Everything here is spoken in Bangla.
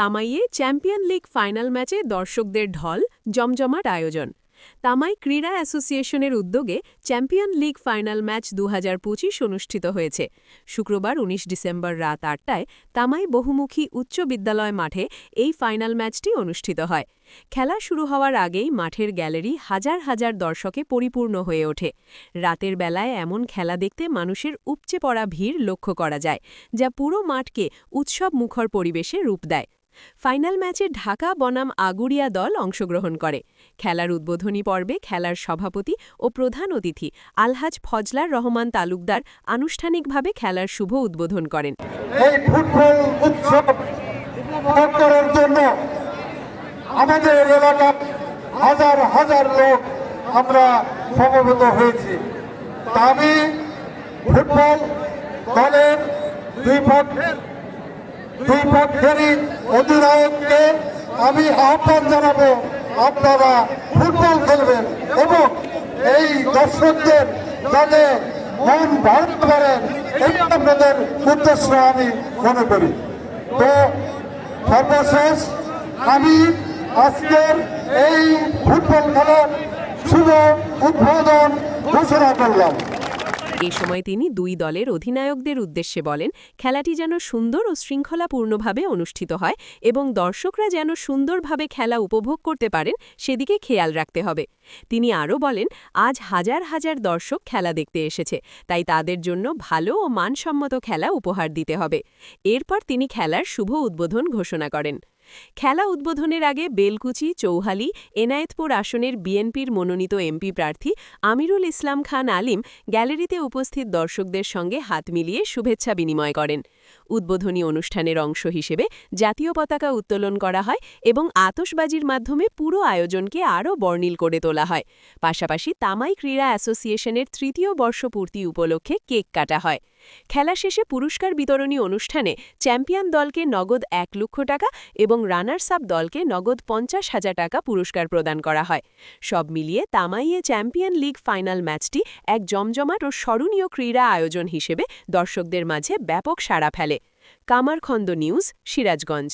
তামাইয়ে চ্যাম্পিয়ন লিগ ফাইনাল ম্যাচে দর্শকদের ঢল, জমজমাট আয়োজন। তামাই ক্রীড়া অ্যাসোসিয়েশনের উদ্যোগে চ্যাম্পিয়ন লিগ ফাইনাল ম্যাচ দু হাজার পঁচিশ অনুষ্ঠিত হয়েছে। শুক্রবার ১৯ ডিসেম্বর রাত আটটায় তামাই বহুমুখী উচ্চ বিদ্যালয় মাঠে এই ফাইনাল ম্যাচটি অনুষ্ঠিত হয়। খেলা শুরু হওয়ার আগেই মাঠের গ্যালারি হাজার হাজার দর্শকে পরিপূর্ণ হয়ে ওঠে। রাতের বেলায় এমন খেলা দেখতে মানুষের উপচে পড়া ভিড় লক্ষ্য করা যায়, যা পুরো মাঠকে উৎসব মুখর পরিবেশে রূপ দেয়। ফাইনাল ম্যাচে ঢাকা বনাম আগুড়িয়া দল অংশগ্রহণ করে। খেলার উদ্বোধনী পর্বে খেলার সভাপতি ও প্রধান অতিথি আলহাজ ফজলার রহমান তালুকদার আনুষ্ঠানিকভাবে খেলার শুভ উদ্বোধন করেন। আমরা সমবেত হয়েছি। দুই পক্ষের দুই পক্ষেরই অধিনায়ককে আমি আহ্বান জানাব, আপনারা ফুটবল খেলবেন এবং এই দর্শকদের যাতে মন ভারত পারেন এই আপনাদের উদ্দেশ্য আমি মনে করি। তো সর্বশেষ আমি আজকের এই ফুটবল খেলার শুভ উদ্বোধন ঘোষণা করলাম। এ সময় তিনি দুই দলের অধিনায়কদের উদ্দেশ্যে বলেন, খেলাটি যেন সুন্দর ও শৃঙ্খলাপূর্ণভাবে অনুষ্ঠিত হয় এবং দর্শকরা যেন সুন্দরভাবে খেলা উপভোগ করতে পারেন, সেদিকে খেয়াল রাখতে হবে। তিনি আরও বলেন, আজ হাজার হাজার দর্শক খেলা দেখতে এসেছে, তাই তাদের জন্য ভালো ও মানসম্মত খেলা উপহার দিতে হবে। এরপর তিনি খেলার শুভ উদ্বোধন ঘোষণা করেন। খেলা উদ্বোধনের আগে বেলকুচি, চৌহালি, এনায়েতপুর আসনের বিএনপির মনোনীত এমপি প্রার্থী আমিরুল ইসলাম খান আলিম গ্যালারিতে উপস্থিত দর্শকদের সঙ্গে হাত মিলিয়ে শুভেচ্ছা বিনিময় করেন। উদ্বোধনী অনুষ্ঠানের অংশ হিসেবে জাতীয় পতাকা উত্তোলন করা হয় এবং আতসবাজির মাধ্যমে পুরো আয়োজনকে আরও বর্ণিল করে তোলা হয়। পাশাপাশি তামাই ক্রীড়া অ্যাসোসিয়েশনের তৃতীয় বর্ষপূর্তি উপলক্ষে কেক কাটা হয়। খেলা শেষে পুরস্কার বিতরণী অনুষ্ঠানে চ্যাম্পিয়ন দলকে নগদ এক লক্ষ টাকা এবং রানার্স আপ দলকে নগদ পঞ্চাশ হাজার টাকা পুরস্কার প্রদান করা হয়। সব মিলিয়ে তামাইয়ে চ্যাম্পিয়ন লিগ ফাইনাল ম্যাচটি এক জমজমাট ও স্মরণীয় ক্রীড়া আয়োজন হিসেবে দর্শকদের মাঝে ব্যাপক সাড়া ফেলে। কামারখন্দ নিউজ সিরাজগঞ্জ।